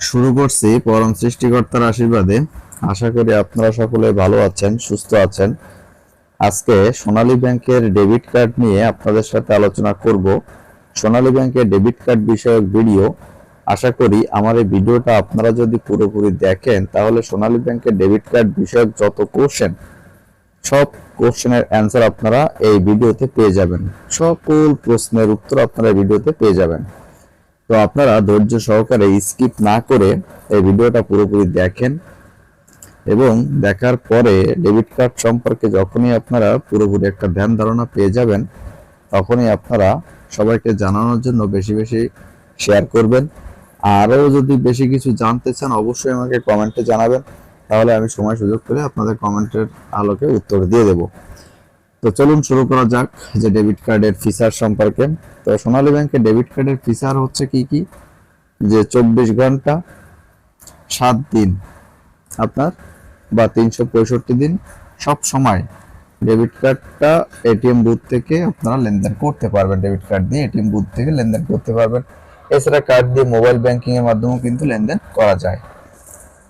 শুরু করছি পরম সৃষ্টিকর্তার আশীর্বাদে। আশা করি আপনারা সকলে ভালো আছেন, সুস্থ আছেন। আজকে সোনালী ব্যাংকের ডেবিট কার্ড নিয়ে আপনাদের সাথে আলোচনা করব। সোনালী ব্যাংকের ডেবিট কার্ড বিষয়ক ভিডিও। আশা করি আমার এই ভিডিওটা আপনারা যদি পুরোপুরি দেখেন, তাহলে সোনালী ব্যাংকের ডেবিট কার্ড বিষয়ক যত কোশ্চেন সব কোশ্চেনের অ্যান্সার আপনারা এই ভিডিওতে পেয়ে যাবেন। সকল প্রশ্নের উত্তর আপনারা ভিডিওতে পেয়ে যাবেন। তো আপনারা ধৈর্য সহকারে স্কিপ না করে এই ভিডিওটা পুরোপুরি দেখেন এবং দেখার পরে ডেবিট কার্ড সম্পর্কে যখনই আপনারা পুরোপুরি একটা ধ্যান ধারণা পেয়ে যাবেন, তখনই আপনারা সবাইকে জানানোর জন্য বেশি বেশি শেয়ার করবেন। আরও যদি বেশি কিছু জানতে চান, অবশ্যই আমাকে কমেন্টে জানাবেন। তাহলে আমি সময় সুযোগ করে আপনাদের কমেন্টের আলোকে উত্তর দিয়ে দেব। তো চলুন শুরু করা যাক যে ডেবিট কার্ডের ফিচার সম্পর্কে। তো সোনালী ব্যাংকের ডেবিট কার্ডের ফিচার হচ্ছে কি কি? যে চব্বিশ ঘণ্টা, সাত দিন আপনার, বা তিনশো পঁয়ষট্টি দিন। সব সময় ডেবিট কার্ডটা এটিএম বুথ থেকে আপনারা লেনদেন করতে পারবেন। ডেবিট কার্ড দিয়ে এটিএম বুথ থেকে লেনদেন করতে পারবেন। এছাড়া কার্ড দিয়ে মোবাইল ব্যাংকিং এর মাধ্যমেও কিন্তু লেনদেন করা যায়।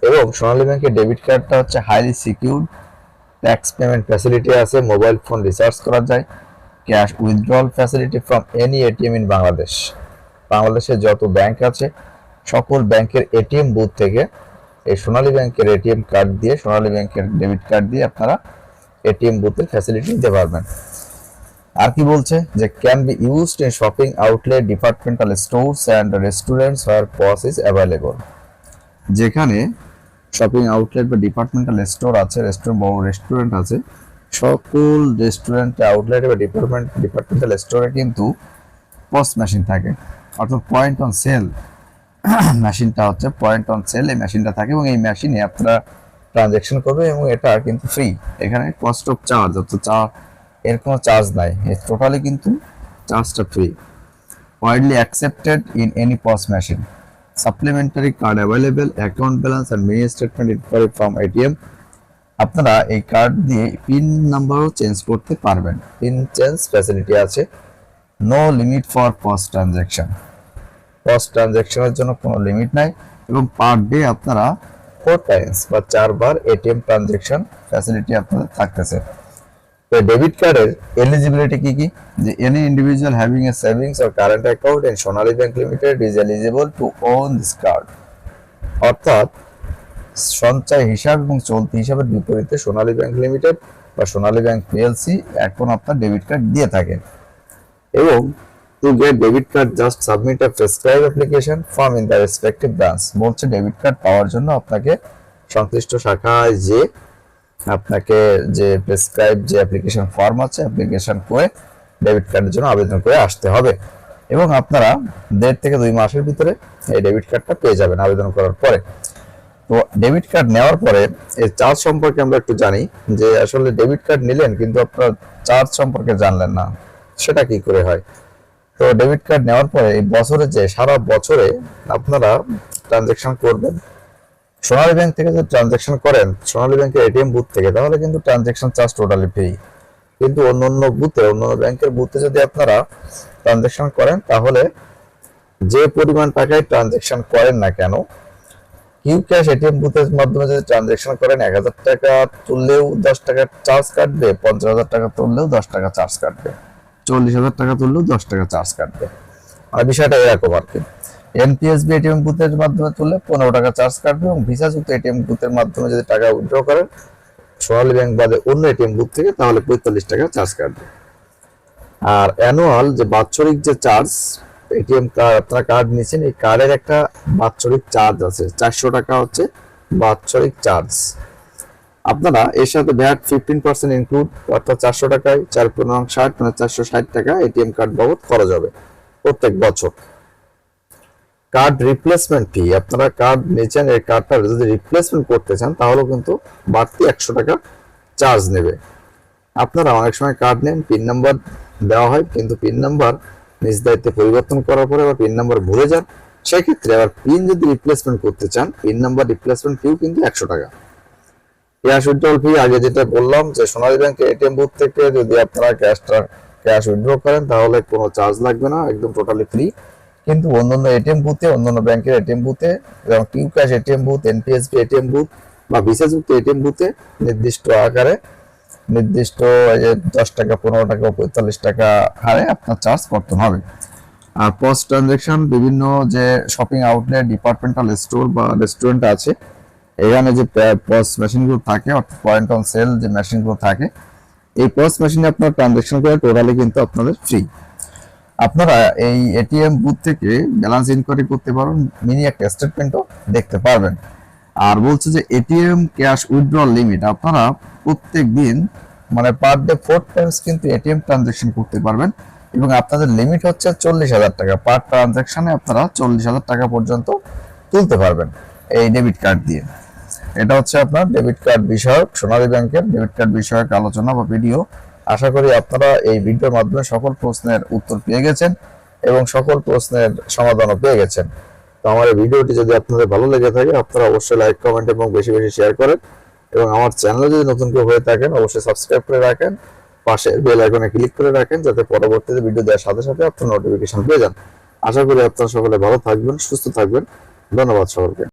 এবং সোনালী ব্যাংকের ডেবিট কার্ডটা হচ্ছে highly secure tax payment facility আছে মোবাইল ফোন রিচার্জ করা যায় cash withdrawal facility from any ATM in Bangladesh বাংলাদেশে যত ব্যাংক আছে, সকল ব্যাংকের এটিএম বুথ থেকে এই সোনালী ব্যাংকের এটিএম কার্ড দিয়ে, সোনালী ব্যাংকের ডেবিট কার্ড দিয়ে আপনারা এটিএম বুথের ফ্যাসিলিটি নিতে পারবেন। আর কি বলছে? যে can be used in shopping outlet departmental stores and restaurants where POS is available যেখানে শপিং আউটলেট বা ডিপার্টমেন্টাল স্টোর আছে রেস্টুরেন্ট বড় রেস্টুরেন্ট আছে। সকল রেস্টুরেন্ট আউটলেট বা ডিপার্টমেন্ট ডিপার্টমেন্টাল স্টোরে কিন্তু পস মেশিন থাকে। অর্থাৎ পয়েন্ট অন সেল মেশিনটা হচ্ছে পয়েন্ট অন সেল এই মেশিনটা থাকে এবং এই মেশিনে আপনারা ট্রানজ্যাকশন করবে এবং এটা কিন্তু ফ্রি এখানে কস্ট অফ চার্জ অর্থাৎ চা, এর কোনো চার্জ নাই। টোটালি কিন্তু চার্জটা free widely accepted in any POS machine. Supplementary card available, account balance and mini statement enquiry from ATM আপনারা এই কার্ড দিয়ে পিন নাম্বারও চেঞ্জ করতে পারবেন। পিন চেঞ্জ ফ্যাসিলিটি আছে। No limit for POS transaction POS ট্রানজ্যাকশনের জন্য কোনো লিমিট নাই এবং পার ডে আপনারা ফোর টাইমস বা চারবার এটিএম ট্রানজ্যাকশন ফ্যাসিলিটি আপনাদের থাকতেছে। তো ডেবিট কার্ডের এলিজিবিলিটি কি কি? যে any individual having a savings or current account in Sonali bank limited is eligible to own this card অর্থাৎ সঞ্চয় হিসাব এবং চলতি হিসাবের বিপরীতে সোনালী ব্যাংক লিমিটেড বা সোনালী ব্যাংক পিএলসি এখন আপনার ডেবিট কার্ড দিয়ে থাকে। এবং to get debit card just submit a prescribe application form in the respective branch বলছে ডেবিট কার্ড পাওয়ার জন্য আপনাকে সংশ্লিষ্ট শাখায় যে আপনাকে যে প্রেসক্রাইব যে অ্যাপ্লিকেশন ফর্ম আছে অ্যাপ্লিকেশন করে ডেবিট কার্ডের জন্য আবেদন করে আসতে হবে। এবং আপনারা দেড় থেকে দুই মাসের ভিতরে এই ডেবিট কার্ডটা পেয়ে যাবেন আবেদন করার পরে। তো ডেবিট কার্ড নেওয়ার পরে এই চার্জ সম্পর্কে আমরা একটু জানি যে আসলে ডেবিট কার্ড নিলেন কিন্তু আপনার চার্জ সম্পর্কে জানলেন না, সেটা কি করে হয়? তো ডেবিট কার্ড নেওয়ার পরে এই বছরে যে সারা বছরে আপনারা ট্রানজেকশন করবেন সোনালী ব্যাংক থেকে যদি ট্রানজেকশন করেন, সোনালী ব্যাংকের এটিএম বুথ থেকে, তাহলে কিন্তু ট্রানজেকশন চার্জ টোটালি ফ্রি কিন্তু অন্য অন্য বুথে অন্য অন্য ব্যাংকের বুথে যদি আপনারা ট্রানজেকশন করেন, তাহলে যে পরিমাণ টাকায় ট্রানজেকশন করেন না কেন কিউ ক্যাশ এটিএম বুথের মাধ্যমে যদি ট্রানজেকশন করেন, এক হাজার টাকা তুললেও দশ টাকা চার্জ কাটবে, পঞ্চাশ হাজার টাকা তুললেও দশ টাকা চার্জ কাটবে, চল্লিশ হাজার টাকা তুললেও দশ টাকা চার্জ কাটবে। আর বিষয়টা এরকম আর কি। এনপিএসবি এটিএম বুথের মাধ্যমে তুললে পনেরো টাকা চার্জ কাটবে এবং ভিসা যুক্ত এটিএম বুথের মাধ্যমে যদি টাকা উইথড্র করেন সোনালী ব্যাংক বাদে অন্য এটিএম বুথ থেকে তাহলে পঁয়তাল্লিশ টাকা চার্জ কাটবে। আর অ্যানুয়াল যে বাৎসরিক যে চার্জ এটিএম কার্ড আপনারা কার্ড নিচ্ছেন, এই কার্ডের একটা বাৎসরিক চার্জ আছে। চারশো টাকা হচ্ছে বাৎসরিক চার্জ আপনারা এর সাথে ভ্যাট ফিফটিন পার্সেন্ট ইনক্লুড অর্থাৎ চারশো টাকায় চার পনেরো ষাট মানে চারশো ষাট টাকা এটিএম কার্ড বাবদ খরচ হবে প্রত্যেক বছর। কার্ড রিপ্লেসমেন্ট ফি আপনারা কার্ড নিয়েছেন এই কার্ডটা যদি রিপ্লেসমেন্ট করতে চান তাহলেও কিন্তু বাড়তি একশো টাকা চার্জ নেবে। আপনারা অনেক সময় কার্ড নেন পিন নাম্বার দেওয়া হয়, কিন্তু পিন নাম্বার নিজ দায়িত্বে পরিবর্তন করার পরে আবার পিন নাম্বার ভুলে যান, সেক্ষেত্রে আবার পিন যদি রিপ্লেসমেন্ট করতে চান পিন নাম্বার রিপ্লেসমেন্ট ফিও কিন্তু একশো টাকা। ক্যাশ উইথড্রল ফি আগে যেটা বললাম যে সোনালী ব্যাংকে এটিএম বুথ থেকে যদি আপনারা ক্যাশটা ক্যাশ উইথড্র করেন, তাহলে কোনো চার্জ লাগবে না, একদম টোটালি ফ্রি কিন্তু অন্যান্য এটিএম বুথে অন্যান্য ব্যাংকের এটিএম বুথে এবং Q cash ATM booth NPSB ATM booth বা ভিসাযুক্ত এটিএম বুথে নির্দিষ্ট আকারে, নির্দিষ্ট দশ টাকা, পনেরো টাকা, পঁয়তাল্লিশ টাকা হারে আপনার চার্জ করতে হবে। আর পোস্ট ট্রানজেকশন বিভিন্ন যে শপিং আউটলেট ডিপার্টমেন্টাল স্টোর বা রেস্টুরেন্ট আছে, এখানে যে পস মেশিনগুলো থাকে, অর্থাৎ পয়েন্ট অন সেল যে মেশিনগুলো থাকে, এই পস মেশিনে আপনার ট্রানজেকশন করে টোটালি কিন্তু আপনাদের ফ্রি আপনারা এই এটিএম বুথ থেকে ব্যালেন্স ইনকোয়ারি করতে পারবেন মিনি একটা স্টেটমেন্টও দেখতে পারবেন। আর বলছে যে এটিএম ক্যাশ উইথড্রল লিমিট আপনারা প্রত্যেক দিন মানে পার ডে ফোর টাইমস কিন্তু এটিএম ট্রানজেকশন করতে পারবেন। এবং আপনাদের লিমিট হচ্ছে চল্লিশ হাজার টাকা পার ট্রানজেকশনে আপনারা চল্লিশ হাজার টাকা পর্যন্ত তুলতে পারবেন এই ডেবিট কার্ড দিয়ে। এটা হচ্ছে আপনার ডেবিট কার্ড বিষয়ক, সোনালী ব্যাংকের ডেবিট কার্ড বিষয়ক আলোচনা বা ভিডিও আশা করি আপনারা এই ভিডিওর মাধ্যমে সকল প্রশ্নের উত্তর পেয়ে গেছেন এবং সকল প্রশ্নের সমাধানও পেয়ে গেছেন। তো আমার এই ভিডিওটি যদি আপনাদের ভালো লেগে থাকে, আপনারা অবশ্যই লাইক কমেন্ট এবং বেশি বেশি শেয়ার করেন এবং আমার চ্যানেলে যদি নতুন কেউ হয়ে থাকেন, অবশ্যই সাবস্ক্রাইব করে রাখেন, পাশে বেল আইকনে ক্লিক করে রাখেন যাতে পরবর্তীতে ভিডিও দেওয়ার সাথে সাথে আপনার নোটিফিকেশন পেয়ে যান। আশা করি আপনারা সকলে ভালো থাকবেন, সুস্থ থাকবেন। ধন্যবাদ সকলকে।